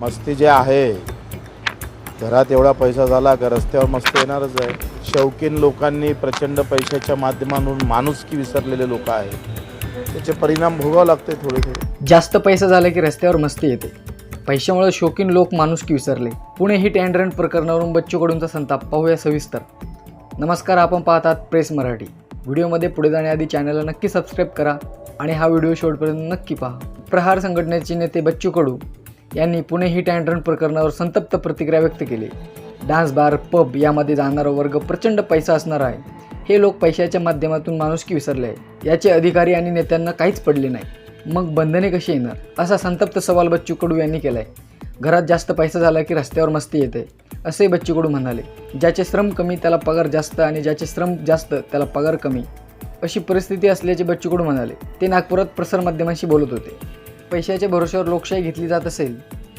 मस्ती जे आहे घरात एवढा पैसा झाला का रस्त्यावर मस्ती येणारच आहे. शौकीन लोकांनी प्रचंड पैशाच्या माध्यमातून माणुसकी विसरलेले लोक आहेत. त्याचे परिणाम भोगावं लागते थोडे थोडे जास्त पैसा झाला की रस्त्यावर मस्ती येते. पैशामुळे शौकीन लोक माणुसकी विसरले. पुणे हिट अँड रन प्रकरणावरून बच्चू कडूंचा संताप. पाहूया सविस्तर. नमस्कार आपण पाहतात प्रेस मराठी. व्हिडिओमध्ये पुढे जाण्याआधी चॅनलला नक्की सबस्क्राईब करा आणि हा व्हिडिओ शेवटपर्यंत नक्की पहा. प्रहार संघटनेचे नेते बच्चू कडू यांनी पुणे हिट अँड रन प्रकरणावर संतप्त प्रतिक्रिया व्यक्त केली. डान्स बार पब यामध्ये जाणारा वर्ग प्रचंड पैसा असणार आहे. हे लोक पैशाच्या माध्यमातून माणुसकी विसरले. आहे याचे अधिकारी आणि नेत्यांना काहीच पडले नाही. मग बंधने कशी येणार? असा संतप्त सवाल बच्चू कडू यांनी केलाय. घरात जास्त पैसा झाला की रस्त्यावर मस्ती येते असे बच्चू कडू म्हणाले. ज्याचे श्रम कमी त्याला पगार जास्त आणि ज्याचे श्रम जास्त त्याला पगार कमी. अशी परिस्थिती असल्याचे बच्चू कडू म्हणाले. ते नागपुरात प्रसारमाध्यमांशी बोलत होते. पैशाच्या भरोश्यावर लोकशाही घेतली जात असेल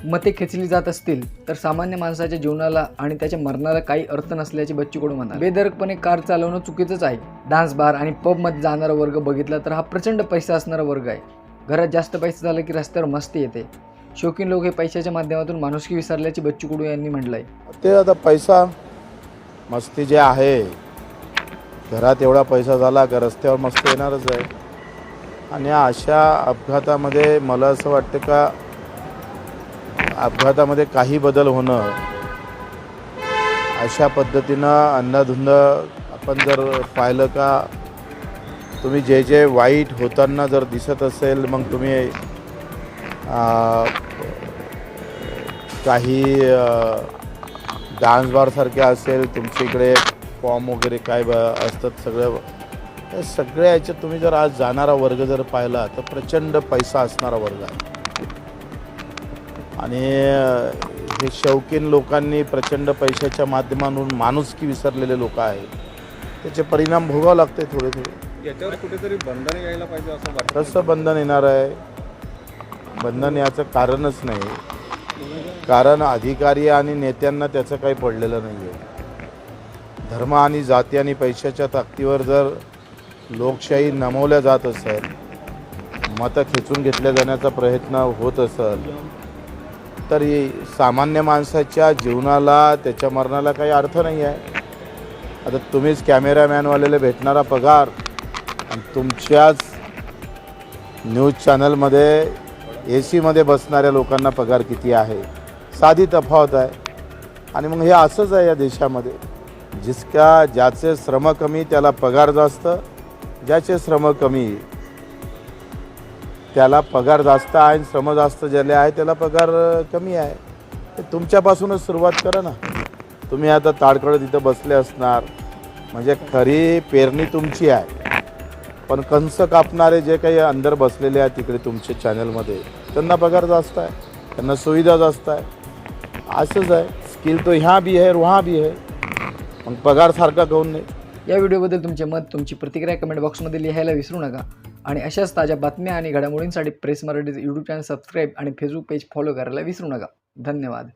मते खेचली जात असतील तर सामान्य माणसाच्या जीवनाला आणि त्याच्या मरणाला काही अर्थ नसल्याचे बच्चू कडू म्हणा बेदरकपणे कार चालवणं चुकीचंच आहे. डान्स बार आणि पबमध्ये जाणारा वर्ग बघितला तर हा प्रचंड पैसा असणारा वर्ग आहे. घरात जास्त पैसा झाला की रस्त्यावर मस्ती येते. शौकीन लोक हे पैशाच्या माध्यमातून माणुसकी विसरल्याचे बच्चू कडू यांनी म्हटलंय. ते आता पैसा मस्ती जे आहे घरात एवढा पैसा झाला का रस्त्यावर मस्ती येणारच आहे. आणि अशा अपघातामध्ये मला असं वाटतं का अपघातामध्ये काही बदल होणं अशा पद्धतीनं अन्नधुंद आपण जर पाहिलं का तुम्ही जे जे वाईट होताना जर दिसत असेल मग तुम्ही काही डान्स बारसारखे असेल तुमच्या इकडे फॉर्म वगैरे काय ब असतात सगळं हे सगळ्या याच्यात तुम्ही जर आज जाणारा वर्ग जर पाहिला तर प्रचंड पैसा असणारा वर्ग आहे. आणि हे शौकीन लोकांनी प्रचंड पैशाच्या माध्यमातून माणुसकी विसरलेले लोक आहेत. त्याचे परिणाम भोगावं लागते थोडे थोडे. याच्यावर कुठेतरी बंधन यायला पाहिजे असं वाटतं. कसं बंधन येणार आहे. बंधन याचं कारणच नाही. कारण अधिकारी आणि नेत्यांना त्याचं काही पडलेलं नाही आहे धर्म आणि जाती आणि पैशाच्या ताकदीवर जर लोकशाही नमवल्या जात असेल मतं खेचून घेतल्या जाण्याचा प्रयत्न होत असेल तर सामान्य माणसाच्या जीवनाला त्याच्या मरणाला काही अर्थ नाही आहे. आता तुम्हीच कॅमेरामॅनवाल्याला भेटणारा पगार आणि तुमच्याच न्यूज चॅनलमध्ये ए सीमध्ये बसणाऱ्या लोकांना पगार किती आहे साधी तफावत आहे. आणि मग हे असंच आहे या देशामध्ये जिसका ज्याचे श्रम कमी त्याला पगार जास्त ज्याचे श्रम कमी त्याला पगार जास्त आहे आणि श्रम जास्त झाले आहे त्याला पगार कमी आहे. ते तुमच्यापासूनच सुरुवात करा ना. तुम्ही आता ताडकडं तिथं बसले असणार. म्हणजे खरी पेरणी तुमची आहे. पण कंस कापणारे जे काही अंदर बसलेले आहेत तिकडे तुमचे चॅनलमध्ये त्यांना पगार जास्त आहे. त्यांना सुविधा जास्त आहे. असंच आहे. स्किल तो ह्या बी आहे वहाँ बी आहे. मग पगार सारखा काऊन नाही? या व्हिडिओबद्दल तुमचे मत तुमची प्रतिक्रिया कमेंट बॉक्समध्ये लिहायला विसरू नका. आणि अशाच ताज्या बातम्या आणि घडामोडींसाठी प्रेस मराठीचे यूट्यूब चॅनल सबस्क्राईब आणि फेसबुक पेज फॉलो करायला विसरू नका. धन्यवाद.